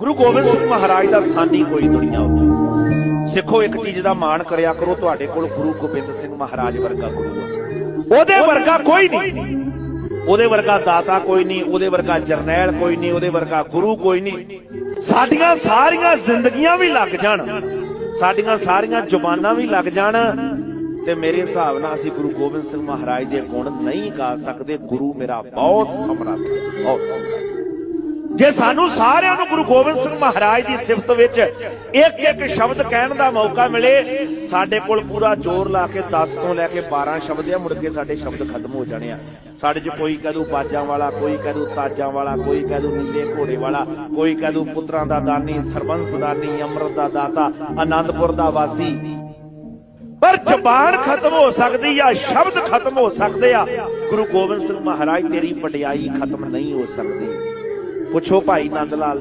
ਗੁਰੂ ਗੋਬਿੰਦ ਸਿੰਘ ਮਹਾਰਾਜ ਦਾ ਸਾਨੀ ਕੋਈ ਦੁਨੀਆ ਉੱਤੇ ਸਿੱਖੋ, ਇੱਕ ਚੀਜ਼ ਦਾ ਮਾਣ ਕਰਿਆ ਕਰੋ, ਤੁਹਾਡੇ ਕੋਲ ਗੁਰੂ ਗੋਬਿੰਦ ਸਿੰਘ ਮਹਾਰਾਜ ਵਰਗਾ ਗੁਰੂ ਉਹਦੇ ਵਰਗਾ ਕੋਈ ਨਹੀਂ। ਉਹਦੇ ਵਰਗਾ ਦਾਤਾ ਕੋਈ ਨਹੀਂ, ਉਹਦੇ ਵਰਗਾ ਜਰਨੈਲ ਕੋਈ ਨਹੀਂ, ਉਹਦੇ ਵਰਗਾ ਗੁਰੂ ਕੋਈ ਨਹੀਂ। ਸਾਡੀਆਂ ਸਾਰੀਆਂ ਜ਼ਿੰਦਗੀਆਂ ਵੀ ਲੱਗ ਜਾਣ। ਸਾਡੀਆਂ ਸਾਰੀਆਂ ਜ਼ੁਬਾਨਾਂ ਵੀ ਲੱਗ ਜਾਣ। ਤੇ ਮੇਰੇ ਹਿਸਾਬ ਨਾਲ ਅਸੀਂ ਗੁਰੂ ਗੋਬਿੰਦ ਸਿੰਘ ਮਹਾਰਾਜ ਦੇ ਗੁਣ ਨਹੀਂ ਗਾ ਸਕਦੇ। ਗੁਰੂ ਮੇਰਾ ਬਹੁਤ ਸਮਰੱਥ ਬਹੁਤ ਸਮਰੱਥ ਜੇ ਸਾਨੂੰ ਸਾਰਿਆਂ ਨੂੰ ਗੁਰੂ ਗੋਬਿੰਦ ਸਿੰਘ ਮਹਾਰਾਜ ਦੀ ਸਿਫਤ ਵਿੱਚ ਇੱਕ ਇੱਕ ਸ਼ਬਦ ਕਹਿਣ ਦਾ ਮੌਕਾ ਮਿਲੇ, ਸਾਡੇ ਕੋਲ ਪੂਰਾ ਜ਼ੋਰ ਲਾ ਕੇ 10 ਤੋਂ ਲੈ ਕੇ 12 ਸ਼ਬਦ ਆ, ਮੁੜ ਕੇ ਸਾਡੇ ਸ਼ਬਦ ਖਤਮ ਹੋ ਜਾਣੇ ਆ। ਸਾਡੇ 'ਚ ਕੋਈ ਕਹਦੂ ਬਾਜਾਂ ਵਾਲਾ, ਕੋਈ ਕਹਦੂ ਤਾਜਾਂ ਵਾਲਾ, ਕੋਈ ਕਹਦੂ ਨੀਲੇ ਘੋੜੇ ਵਾਲਾ, ਕੋਈ ਕਹਦੂ ਪੁੱਤਰਾਂ ਦਾ ਦਾਨੀ, ਸਰਬੰਸ ਦਾਨੀ, ਅੰਮ੍ਰਿਤ ਦਾ ਦਾਤਾ, ਆਨੰਦਪੁਰ ਦਾ ਵਾਸੀ। ਪਰ ਜ਼ਬਾਨ ਖਤਮ ਹੋ ਸਕਦੀ ਆ, ਸ਼ਬਦ ਖਤਮ ਹੋ ਸਕਦੇ ਆ। ਗੁਰੂ ਗੋਬਿੰਦ ਸਿੰਘ ਮਹਾਰਾਜ, ਤੇਰੀ ਵਡਿਆਈ ਖਤਮ ਨਹੀਂ ਹੋ ਸਕਦੀ। ਪੁੱਛੋ ਭਾਈ ਨੰਦ ਲਾਲ।